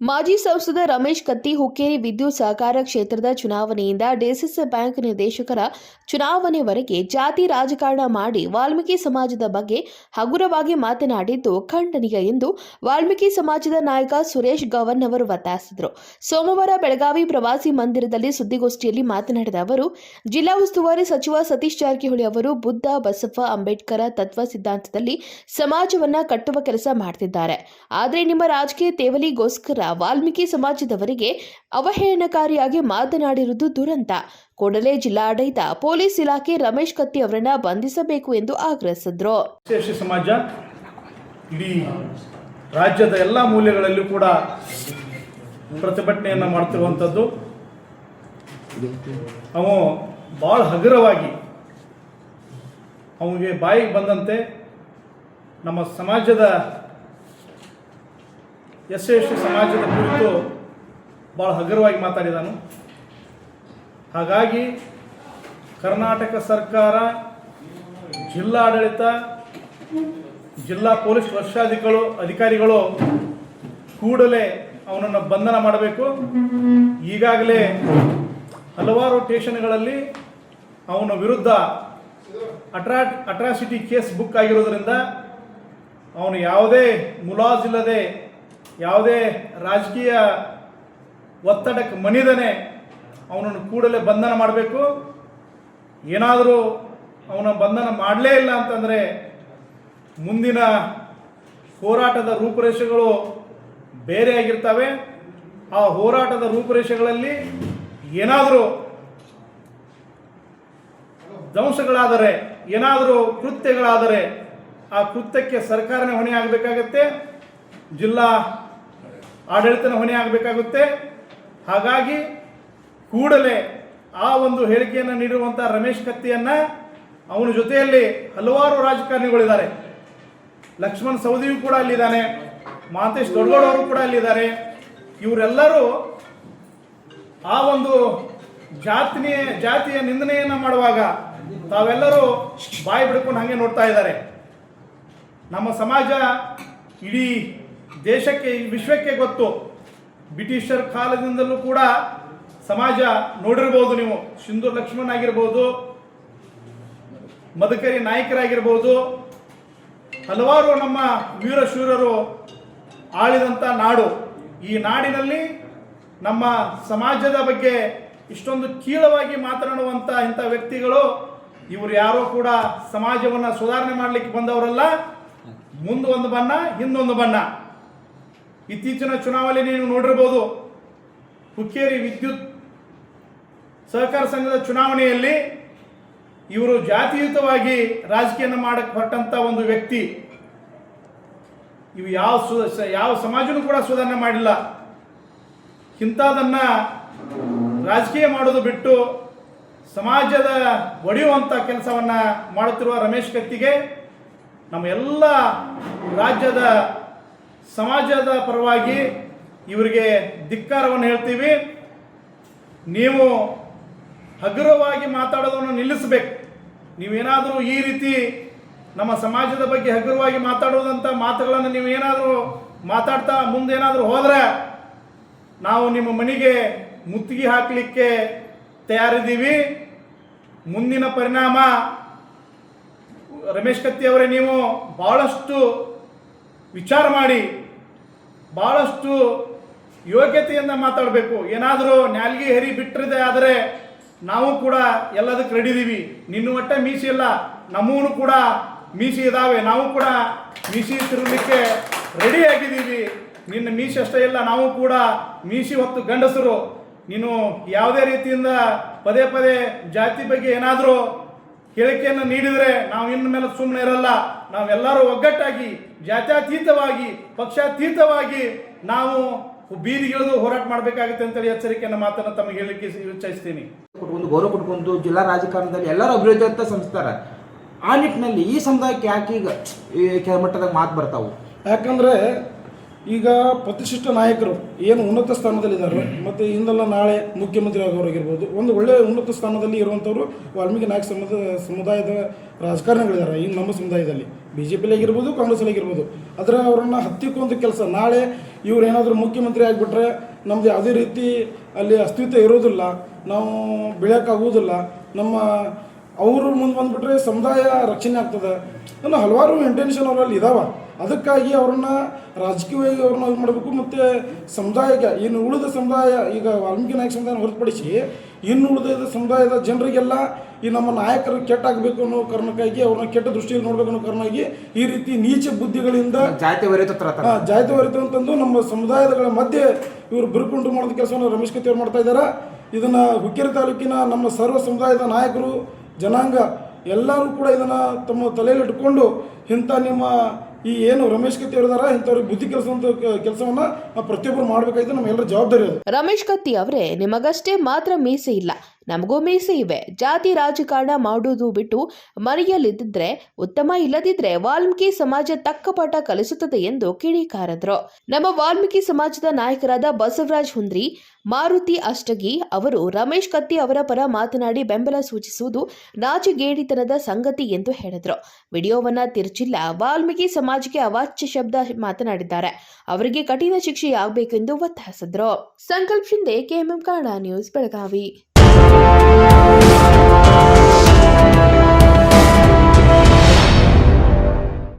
ಮಾಜಿ ಸಂಸದ ರಮೇಶ್ ಕತ್ತಿ ಹುಕ್ಕೇರಿ ವಿದ್ಯುತ್ ಸಹಕಾರ ಕ್ಷೇತ್ರದ ಚುನಾವಣೆಯಿಂದ ಡಿಸಿಸಿ ಬ್ಯಾಂಕ್ ನಿರ್ದೇಶಕರ ಚುನಾವಣೆವರೆಗೆ ಜಾತಿ ರಾಜಕಾರಣ ಮಾಡಿ ವಾಲ್ಮೀಕಿ ಸಮಾಜದ ಬಗ್ಗೆ ಹಗುರವಾಗಿ ಮಾತನಾಡಿದ್ದು ಖಂಡನೀಯ ಎಂದು ವಾಲ್ಮೀಕಿ ಸಮಾಜದ ನಾಯಕ ಸುರೇಶ್ ಗವನ್ ಅವರು ಒತ್ತಾಯಿಸಿದರು. ಸೋಮವಾರ ಬೆಳಗಾವಿ ಪ್ರವಾಸಿ ಮಂದಿರದಲ್ಲಿ ಸುದ್ದಿಗೋಷ್ಠಿಯಲ್ಲಿ ಮಾತನಾಡಿದ ಅವರು, ಜಿಲ್ಲಾ ಉಸ್ತುವಾರಿ ಸಚಿವ ಸತೀಶ್ ಜಾರಕಿಹೊಳಿ ಅವರು ಬುದ್ಧ, ಬಸಪ್ಪ, ಅಂಬೇಡ್ಕರ ತತ್ವ ಸಿದ್ಧಾಂತದಲ್ಲಿ ಸಮಾಜವನ್ನ ಕಟ್ಟುವ ಕೆಲಸ ಮಾಡುತ್ತಿದ್ದಾರೆ ಆದರೆ ನಿಮ್ಮ ರಾಜಕೀಯ ತೇವಲಿಗೋಸ್ಕರ ವಾಲ್ಮೀಕಿ ಸಮಾಜದವರಿಗೆ ಅವಹೇಳನಕಾರಿಯಾಗಿ ಮಾತನಾಡಿರುವುದು ದುರಂತ. ಕೂಡಲೇ ಜಿಲ್ಲಾಡಳಿತ, ಪೊಲೀಸ್ ಇಲಾಖೆ ರಮೇಶ್ ಕತ್ತಿ ಅವರನ್ನ ಬಂಧಿಸಬೇಕು ಎಂದು ಆಗ್ರಹಿಸಿದ್ರು. ಸಮಾಜ, ಇಡೀ ರಾಜ್ಯದ ಎಲ್ಲ ಮೂಲೆಗಳಲ್ಲೂ ಕೂಡ ಪ್ರತಿಭಟನೆಯನ್ನು ಮಾಡ್ತಿರುವಂಥದ್ದು. ಅವು ಭಾಳ ಹಗುರವಾಗಿ ಅವನಿಗೆ ಬಾಯಿಗೆ ಬಂದಂತೆ ನಮ್ಮ ಸಮಾಜದ ಎಸ್ ಎಸ್ ಸಮಾಜದ ಕುರಿತು ಭಾಳ ಹಗುರವಾಗಿ ಮಾತಾಡಿದಾನು. ಹಾಗಾಗಿ ಕರ್ನಾಟಕ ಸರ್ಕಾರ ಜಿಲ್ಲಾಡಳಿತ, ಜಿಲ್ಲಾ ಪೊಲೀಸ್ ವರ್ಷಾಧಿಗಳು ಅಧಿಕಾರಿಗಳು ಕೂಡಲೇ ಅವನನ್ನು ಬಂಧನ ಮಾಡಬೇಕು. ಈಗಾಗಲೇ ಹಲವಾರು ಟೇಷನ್ಗಳಲ್ಲಿ ಅವನ ವಿರುದ್ಧ ಅಟ್ರಾ, ಅಟ್ರಾಸಿಟಿ ಕೇಸ್ ಬುಕ್ ಆಗಿರೋದ್ರಿಂದ ಅವನು ಯಾವುದೇ ಮುಲಾಜಿಲ್ಲದೆ ಯಾವುದೇ ರಾಜಕೀಯ ಒತ್ತಡಕ್ಕೆ ಮಣಿದನೆ ಅವನನ್ನು ಕೂಡಲೇ ಬಂಧನ ಮಾಡಬೇಕು. ಏನಾದರೂ ಅವನ ಬಂಧನ ಮಾಡಲೇ ಇಲ್ಲ ಅಂತಂದರೆ ಮುಂದಿನ ಹೋರಾಟದ ರೂಪುರೇಷೆಗಳು ಬೇರೆ ಆಗಿರ್ತವೆ. ಆ ಹೋರಾಟದ ರೂಪುರೇಷೆಗಳಲ್ಲಿ ಏನಾದರೂ ಧ್ವಂಸಗಳಾದರೆ, ಏನಾದರೂ ಕೃತ್ಯಗಳಾದರೆ ಆ ಕೃತ್ಯಕ್ಕೆ ಸರ್ಕಾರನೇ ಹೊಣೆ ಆಗಬೇಕಾಗತ್ತೆ ಜಿಲ್ಲಾ ಆಡಳಿತನ ಹೊಣೆ ಆಗಬೇಕಾಗುತ್ತೆ. ಹಾಗಾಗಿ ಕೂಡಲೇ ಆ ಒಂದು ಹೇಳಿಕೆಯನ್ನು ನೀಡಿರುವಂಥ ರಮೇಶ್ ಕತ್ತಿಯನ್ನ ಅವನ ಜೊತೆಯಲ್ಲಿ ಹಲವಾರು ರಾಜಕಾರಣಿಗಳಿದ್ದಾರೆ. ಲಕ್ಷ್ಮಣ್ ಸವದಿಯು ಕೂಡ ಅಲ್ಲಿದ್ದಾನೆ, ಮಾತೇಶ್ ದೊಡ್ಡಗೌಡ ಅವರು ಕೂಡ ಅಲ್ಲಿದ್ದಾರೆ. ಇವರೆಲ್ಲರೂ ಆ ಒಂದು ಜಾತಿನೇ, ಜಾತಿಯ ನಿಂದನೆಯನ್ನು ಮಾಡುವಾಗ ತಾವೆಲ್ಲರೂ ಬಾಯಿ ಬಿಡ್ಕೊಂಡು ಹಾಗೆ ನೋಡ್ತಾ ಇದ್ದಾರೆ. ನಮ್ಮ ಸಮಾಜ ಇಡೀ ದೇಶಕ್ಕೆ ವಿಶ್ವಕ್ಕೆ ಗೊತ್ತು. ಬ್ರಿಟಿಷರ್ ಕಾಲದಿಂದಲೂ ಕೂಡ ಸಮಾಜ ನೋಡಿರ್ಬೋದು ನೀವು. ಸಿಂಧು ಲಕ್ಷ್ಮಣ್ ಆಗಿರ್ಬೋದು, ಮದಕರಿ ನಾಯಕರಾಗಿರ್ಬೋದು, ಹಲವಾರು ನಮ್ಮ ವೀರಶೂರರು ಆಳಿದಂಥ ನಾಡು. ಈ ನಾಡಿನಲ್ಲಿ ನಮ್ಮ ಸಮಾಜದ ಬಗ್ಗೆ ಇಷ್ಟೊಂದು ಕೀಳವಾಗಿ ಮಾತನಾಡುವಂಥ ಇಂಥ ವ್ಯಕ್ತಿಗಳು, ಇವರು ಯಾರೋ ಕೂಡ ಸಮಾಜವನ್ನು ಸುಧಾರಣೆ ಮಾಡಲಿಕ್ಕೆ ಬಂದವರಲ್ಲ. ಮುಂದೊಂದು ಬಣ್ಣ, ಹಿಂದೊಂದು ಬಣ್ಣ. ಇತ್ತೀಚಿನ ಚುನಾವಣೆ ನೀವು ನೋಡಿರ್ಬೋದು ಹುಕ್ಕೇರಿ ವಿದ್ಯುತ್ ಸಹಕಾರ ಸಂಘದ ಚುನಾವಣೆಯಲ್ಲಿ ಇವರು ಜಾತಿಯುತವಾಗಿ ರಾಜಕೀಯನ ಮಾಡಕ್ಕೆ ಹೊರಟಂತ ಒಂದು ವ್ಯಕ್ತಿ. ಇವು ಯಾವ ಸು, ಸ- ಯಾವ ಸಮಾಜನೂ ಕೂಡ ಸುಧಾರಣೆ ಮಾಡಿಲ್ಲ. ಇಂಥದನ್ನ ರಾಜಕೀಯ ಮಾಡೋದು ಬಿಟ್ಟು ಸಮಾಜದ ಒಡೆಯುವಂಥ ಕೆಲಸವನ್ನ ಮಾಡುತ್ತಿರುವ ರಮೇಶ್ ಕತ್ತಿಗೆ ನಮ್ಮ ಎಲ್ಲ ರಾಜ್ಯದ ಸಮಾಜದ ಪರವಾಗಿ ಇವರಿಗೆ ಧಿಕ್ಕಾರವನ್ನು ಹೇಳ್ತೀವಿ. ನೀವು ಹಗುರವಾಗಿ ಮಾತಾಡೋದನ್ನು ನಿಲ್ಲಿಸಬೇಕು. ನೀವೇನಾದರೂ ಈ ರೀತಿ ನಮ್ಮ ಸಮಾಜದ ಬಗ್ಗೆ ಹಗುರವಾಗಿ ಮಾತಾಡೋದಂಥ ಮಾತುಗಳನ್ನು ನೀವೇನಾದರೂ ಮಾತಾಡ್ತಾ ಮುಂದೇನಾದರೂ ಹೋದರೆ ನಾವು ನಿಮ್ಮ ಮನೆಗೆ ಮುತ್ತಿಗೆ ಹಾಕಲಿಕ್ಕೆ ತಯಾರಿದ್ದೀವಿ. ಮುಂದಿನ ಪರಿಣಾಮ ರಮೇಶ್ ಕತ್ತಿ ಅವರೇ, ನೀವು ಭಾಳಷ್ಟು ವಿಚಾರ ಮಾಡಿ ಭಾಳಷ್ಟು ಯೋಗ್ಯತೆಯಿಂದ ಮಾತಾಡಬೇಕು. ಏನಾದರೂ ನ್ಯಾಲ್ಗಿ ಹರಿ ಬಿಟ್ಟರಿದೆ ಆದರೆ ನಾವು ಕೂಡ ಎಲ್ಲದಕ್ಕೆ ರೆಡಿ ಇದೀವಿ. ನಿನ್ನ ಒಟ್ಟೆ ಮೀಸಿ ಇಲ್ಲ ನಮ್ಮೂ ಕೂಡ ಮೀಸಿ ಇದ್ದಾವೆ ನಾವು ಕೂಡ ಮೀಸಿ ತಿರುಗಲಿಕ್ಕೆ ರೆಡಿ ಆಗಿದ್ದೀವಿ. ನಿನ್ನ ಮೀಸಿ ಅಷ್ಟೇ ಇಲ್ಲ, ನಾವು ಕೂಡ ಮೀಸಿ ಹೊತ್ತು ಗಂಡಸರು. ನೀನು ಯಾವುದೇ ರೀತಿಯಿಂದ ಪದೇ ಪದೇ ಜಾತಿ ಬಗ್ಗೆ ಏನಾದರೂ ಹೇಳಿಕೆಯನ್ನು ನೀಡಿದರೆ ನಾವು ಇನ್ನು ಮೇಲೆ ಸುಮ್ಮನೆ ಇರಲ್ಲ. ನಾವೆಲ್ಲರೂ ಒಗ್ಗಟ್ಟಾಗಿ ಜಾತ್ಯತೀತವಾಗಿ ಪಕ್ಷಾತೀತವಾಗಿ ನಾವು ಬೀದಿಗಿಳಿದು ಹೋರಾಟ ಮಾಡಬೇಕಾಗುತ್ತೆ ಅಂತೇಳಿ ಎಚ್ಚರಿಕೆಯನ್ನು ಮಾತನ್ನು ತಮಗೆ ಹೇಳಲಿಕ್ಕೆ ಇಚ್ಛಿಸ್ತೀನಿ ಕೊಟ್ಕೊಂಡು ಗೌರವ ಕೊಟ್ಕೊಂಡು ಜಿಲ್ಲಾ ರಾಜಕಾರಣದಲ್ಲಿ ಎಲ್ಲರೂ ಅಭಿವೃದ್ಧಿ ಅಂತ ಸಂಸ್ಥಾರ. ಆ ನಿಟ್ಟಿನಲ್ಲಿ ಈ ಸಮುದಾಯಕ್ಕೆ ಯಾಕೆ ಈಗ ಈ ಕೆಳಮಟ್ಟದಾಗ ಮಾತು ಬರ್ತಾವು? ಯಾಕಂದರೆ ಈಗ ಪ್ರತಿಷ್ಠಿತ ನಾಯಕರು ಏನು ಉನ್ನತ ಸ್ಥಾನದಲ್ಲಿದ್ದಾರೆ, ಮತ್ತು ಇಂದಲ್ಲ ನಾಳೆ ಮುಖ್ಯಮಂತ್ರಿ ಆಗೋರಾಗಿರ್ಬೋದು, ಒಂದು ಒಳ್ಳೆಯ ಉನ್ನತ ಸ್ಥಾನದಲ್ಲಿ ಇರುವಂಥವ್ರು ವಾಲ್ಮೀಕಿ ನಾಯಕ ಸಮುದ, ಸಮುದಾಯದ ರಾಜಕಾರಣಿಗಳಿದ್ದಾರೆ. ಈಗ ನಮ್ಮ ಸಮುದಾಯದಲ್ಲಿ ಬಿ ಜೆ ಪಿಲಿ ಆಗಿರ್ಬೋದು ಕಾಂಗ್ರೆಸ್ ಆಗಿರ್ಬೋದು ಆದರೆ ಅವರನ್ನು ಹತ್ತಿಕ್ಕುವಂಥ ಕೆಲಸ ನಾಳೆ ಇವ್ರು ಏನಾದರೂ ಮುಖ್ಯಮಂತ್ರಿ ಆಗಿಬಿಟ್ರೆ ನಮ್ದು ಯಾವುದೇ ರೀತಿ ಅಲ್ಲಿ ಅಸ್ತಿತ್ವ ಇರೋದಿಲ್ಲ, ನಾವು ಬೆಳೆಯೋಕ್ಕಾಗುವುದಿಲ್ಲ, ನಮ್ಮ ಅವರು ಮುಂದೆ ಬಂದುಬಿಟ್ರೆ ಸಮುದಾಯ ರಕ್ಷಣೆ ಆಗ್ತದೆ ಇನ್ನು ಹಲವಾರು ಇಂಟೆನ್ಷನ್ ಅವರಲ್ಲಿ ಇದಾವೆ. ಅದಕ್ಕಾಗಿ ಅವ್ರನ್ನ ರಾಜಕೀಯವಾಗಿ ಅವ್ರನ್ನ ಇದು ಮಾಡಬೇಕು ಮತ್ತು ಸಮುದಾಯಕ್ಕೆ ಇನ್ನು ಉಳಿದ ಸಮುದಾಯ ಈಗ ವಾಲ್ಮೀಕಿ ನಾಯಕ ಸಮುದಾಯ ಹೊರತುಪಡಿಸಿ ಇನ್ನು ಉಳಿದ ಸಮುದಾಯದ ಜನರಿಗೆಲ್ಲ ಈ ನಮ್ಮ ನಾಯಕರು ಕೆಟ್ಟಾಗಬೇಕು ಅನ್ನೋ ಕಾರಣಕ್ಕಾಗಿ ಅವ್ರನ್ನ ಕೆಟ್ಟ ದೃಷ್ಟಿಯಲ್ಲಿ ನೋಡಬೇಕು ಅನ್ನೋ ಕಾರಣಕ್ಕಾಗಿ ಈ ರೀತಿ ನೀಚ ಬುದ್ಧಿಗಳಿಂದ ಜಾತಿ ಜಾತಿ ವರಿತ ಅಂತಂದು ನಮ್ಮ ಸಮುದಾಯಗಳ ಮಧ್ಯೆ ಇವರು ಬಿರುಕುಂಟು ಮಾಡೋದ ಕೆಲಸವನ್ನು ರಮೇಶ್ ಕತ್ತಿ ಅವ್ರು ಮಾಡ್ತಾ ಇದ್ದಾರೆ ಇದನ್ನ ಹುಕ್ಕೇರಿ ತಾಲೂಕಿನ ನಮ್ಮ ಸರ್ವ ಸಮುದಾಯದ ನಾಯಕರು ಜನಾಂಗ ಎಲ್ಲರೂ ಕೂಡ ಇದನ್ನ ತಮ್ಮ ತಲೆಯಲ್ಲಿ ಇಟ್ಕೊಂಡು ಇಂಥ ನಿಮ್ಮ ಈ ಏನು ರಮೇಶ್ ಕತ್ತಿ ಹೇಳಿದಾರ ಇಂಥವ್ರಿಗೆ ಬುದ್ಧಿ ಕೆಲಸಂತ ಕೆಲಸವನ್ನ ಪ್ರತಿಯೊಬ್ಬರು ಮಾಡ್ಬೇಕಾಯ್ತು ನಮ್ಮ ಎಲ್ಲರ ಜವಾಬ್ದಾರಿ ರಮೇಶ್ ಕತ್ತಿ ಅವರೇ, ನಿಮಗಷ್ಟೇ ಮಾತ್ರ ಮೀಸೆ ಇಲ್ಲ. ನಮಗೂ ಮೀಸೆ ಇವೆ. ಜಾತಿ ರಾಜಕಾರಣ ಮಾಡುವುದು ಬಿಟ್ಟು ಮನೆಯಲ್ಲಿದ್ದರೆ ಉತ್ತಮ ಇಲ್ಲದಿದ್ರೆ ವಾಲ್ಮೀಕಿ ಸಮಾಜ ತಕ್ಕ ಪಾಠ ಕಲಿಸುತ್ತದೆ ಎಂದು ಕಿಡಿಕಾರದ್ರು. ನಮ್ಮ ವಾಲ್ಮೀಕಿ ಸಮಾಜದ ನಾಯಕರಾದ ಬಸವರಾಜ್ ಹುಂದ್ರಿ, ಮಾರುತಿ ಅಷ್ಟಗಿ ಅವರು, ರಮೇಶ್ ಕತ್ತಿ ಅವರ ಪರ ಮಾತನಾಡಿ ಬೆಂಬಲ ಸೂಚಿಸುವುದು ನಾಚಿಗೇಡಿತನದ ಸಂಗತಿ ಎಂದು ಹೇಳಿದ್ರು. ವಿಡಿಯೋವನ್ನ ತಿರುಚಿಲ್ಲ, ವಾಲ್ಮೀಕಿ ಸಮಾಜಕ್ಕೆ ಅವಾಚ್ಯ ಶಬ್ದ ಮಾತನಾಡಿದ್ದಾರೆ. ಅವರಿಗೆ ಕಠಿಣ ಶಿಕ್ಷೆಯಾಗಬೇಕೆಂದು ಒತ್ತಾಯಿಸಿದ್ರು. Sankalp Shinde KMM Kannada news, Belagavi.